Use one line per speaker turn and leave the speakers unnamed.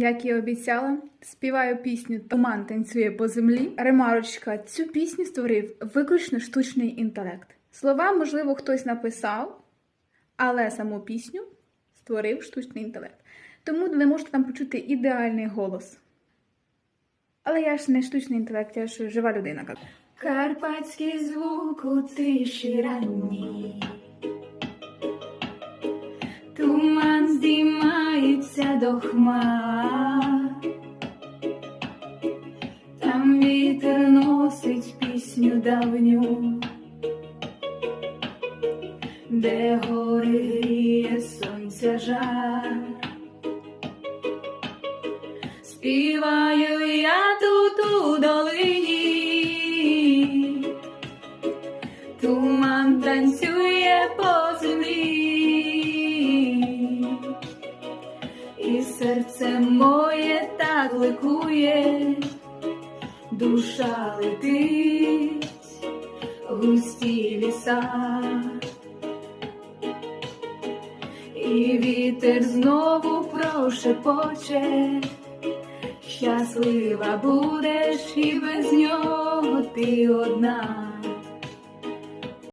Як і обіцяла, співаю пісню Туман танцює по землі. Ремарочка, цю пісню створив виключно штучний інтелект. Слова, можливо, хтось написав, але саму пісню створив штучний інтелект. Тому ви можете там почути ідеальний голос. Але я ж не штучний інтелект, я ж жива людина.
Карпатський звук у тиші ранній. Туман здіймається до хмар. Там вітер носить пісню давню, де гори гріє сонця жар. Співаю я тут у долині, туман танцює по серце моє так ликує, душа летить, густі ліса. І вітер знову прошепоче, щаслива будеш і без нього ти одна.